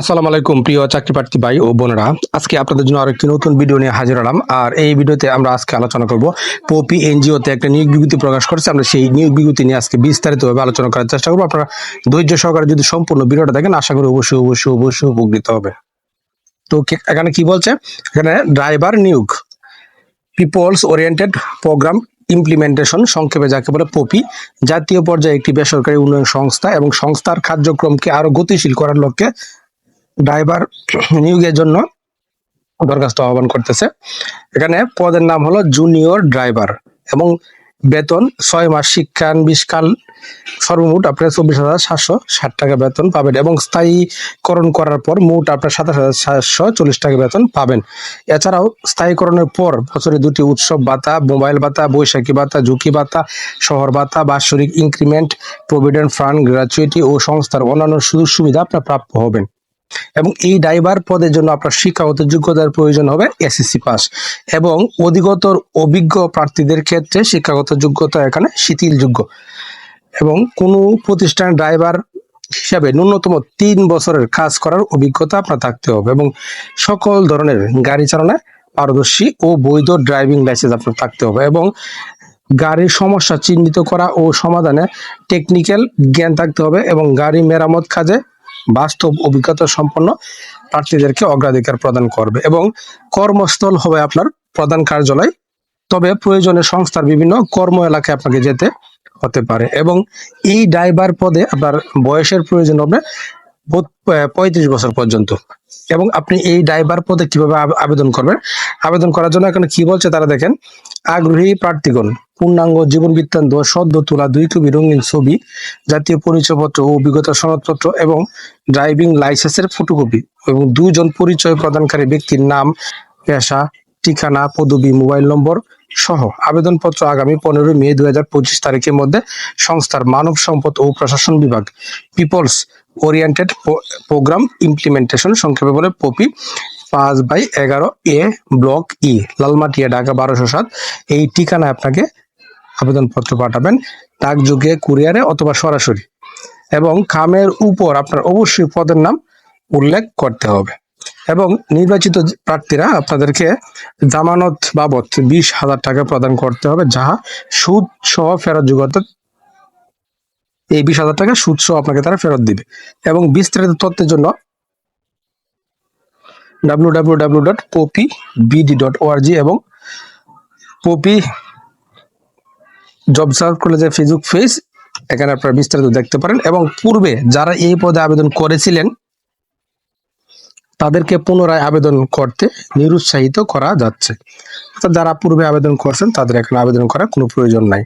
আসসালামু আলাইকুম, প্রিয় চাকরি প্রার্থী ভাই ও বোনেরা। আজকে আপনাদের জন্য আরেকটি নতুন ভিডিও নিয়ে হাজির হলাম। আর এই ভিডিওতে আমরা আজকে আলোচনা করব পপি এনজিওতে একটা নিয়োগ বিজ্ঞপ্তি প্রকাশ করেছে। আমরা সেই নিয়োগ বিজ্ঞপ্তি নিয়ে আজকে বিস্তারিতভাবে আলোচনা করার চেষ্টা করব। আপনারা ধৈর্য সহকারে যদি সম্পূর্ণ ভিডিওটা দেখেন, আশা করি অবশ্যই অবশ্যই অবশ্যই উপকৃত হবে। তো এখানে কি বলছে? এখানে ড্রাইভার নিয়োগ, পিপলস ওরিয়েন্টেড প্রোগ্রাম ইমপ্লিমেন্টেশন, সংক্ষেপে যাকে বলে পপি, জাতীয় পর্যায়ে একটি বেসরকারি উন্নয়ন সংস্থা এবং সংস্থার কার্যক্রমকে আরও গতিশীল করার লক্ষ্যে ড্রাইভার নিয়োগের জন্য দরখাস্ত আহ্বান করতেছে। এখানে পদের নাম হলো জুনিয়র ড্রাইভার এবং বেতন ছয় মাস শিক্ষানবিশকাল সর্বমোট আপনার চব্বিশ হাজার সাতশো ষাট টাকা বেতন পাবেন এবং স্থায়ীকরণ করার পর মোট আপনার সাতাশ হাজার সাতশো চল্লিশ টাকা বেতন পাবেন। এছাড়াও স্থায়ীকরণের পর বছরে দুটি উৎসব, ভাতা, মোবাইল ভাতা, বৈশাখী ভাতা, ঝুঁকি ভাতা, শহর ভাতা, বাৎসরিক ইনক্রিমেন্ট, প্রভিডেন্ট ফান্ড, গ্র্যাচুইটি ও সংস্থার অন্যান্য সুযোগ সুবিধা আপনার প্রাপ্য হবেন। এবং এই ড্রাইভার পদের জন্য আপনার শিক্ষাগত যোগ্যতার প্রয়োজন হবে এসএসসি পাস এবং অধিকতর অভিজ্ঞ প্রার্থীদের ক্ষেত্রে শিক্ষাগত যোগ্যতা এখানে শিথিলযোগ্য। এবং কোনো প্রতিষ্ঠান ড্রাইভার হিসাবে ন্যূনতম তিন বছরের কাজ করার অভিজ্ঞতা আপনার থাকতে হবে এবং সকল ধরনের গাড়ি চালানোয় পারদর্শী ও বৈধ ড্রাইভিং লাইসেন্স আপনার থাকতে হবে এবং গাড়ির সমস্যা চিহ্নিত করা ও সমাধানে টেকনিক্যাল জ্ঞান থাকতে হবে এবং গাড়ি মেরামত কাজে বাস্তব অভিজ্ঞতা সম্পন্ন প্রার্থীদেরকে অগ্রাধিকার প্রদান করবে এবং কর্মস্থল হবে আপনার প্রধান কার্যালয়। তবে প্রয়োজনে সংস্থার বিভিন্ন কর্ম এলাকায় আপনাকে যেতে হতে পারে এবং এই ড্রাইভার পদে আপনার বয়সের প্রয়োজন হবে পঁয়ত্রিশ বছর পর্যন্ত। এবং আপনি এই ড্রাইভার পদে কীভাবে আবে- আবেদন করবেন? আবেদন করার জন্য এখানে কি বলছে তারা দেখেন, আগ্রহী প্রার্থীগণ। পূর্ণাঙ্গ জীবন বৃত্তান্ত সদ্য তোলা দুই কপি রঙিন ছবি, জাতীয় পরিচয়পত্র ও অভিজ্ঞতা সনদপত্র এবং ড্রাইভিং লাইসেন্সের ফটোকপি এবং দুজন পরিচয় প্রদানকারী ব্যক্তির নাম, পেশা, ঠিকানা, পদবি, মোবাইল নম্বর সহ আবেদনপত্র আগামী পনেরোই মে দুই হাজার পঁচিশ তারিখের মধ্যে সংস্থার মানব সম্পদ ও প্রশাসন বিভাগ, পিপলস ওরিয়েন্টেড প্রোগ্রাম ইমপ্লিমেন্টেশন সংক্ষেপে বলে পপি পাঁচ বাই এগারো A block E, Lalmatia, Dhaka বারোশো সাত। এই ঠিকানায় আপনাকে আবেদনপত্র পাঠাবেন ডাকযোগে কুরিয়ারে অথবা সরাসরি। এবং খামের উপর আপনার অবশ্যই পদের নাম উল্লেখ করতে হবে। এবং নির্বাচিত প্রার্থীরা আপনাদেরকে জামানত বাবদ বিশ হাজার টাকা প্রদান করতে হবে, যাহা সুদ সহ ফেরত যোগ্যতা এই বিশ হাজার টাকা সুদ সহ আপনাকে তারা ফেরত দিবে। এবং বিস্তারিত তথ্যের জন্য W W W dot POPI BD dot ORG এবং পপি জব সার্চ যে ফেসবুক পেজ এখানে আপনারা বিস্তারিত দেখতে পারেন এবং পূর্বে যারা এই পদে আবেদন করেছিলেন, তাদেরকে পুনরায় আবেদন করতে নিরুৎসাহিত করা যাচ্ছে। যারা পূর্বে আবেদন করছেন, তাদের এখানে আবেদন করার কোনো প্রয়োজন নাই।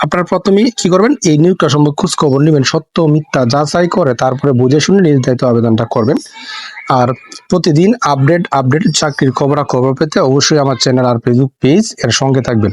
আপনারা প্রথমেই কি করবেন, এই নিয়োগটা সম্পর্কে খোঁজ খবর নেবেন, সত্য মিথ্যা যাচাই করে তারপরে বুঝে শুনে নির্ধারিত আবেদনটা করবেন। আর প্রতিদিন আপডেট আপডেট চাকরির খবরাখবর পেতে অবশ্যই আমার চ্যানেল আর ফেসবুক পেজ এর সঙ্গে থাকবেন।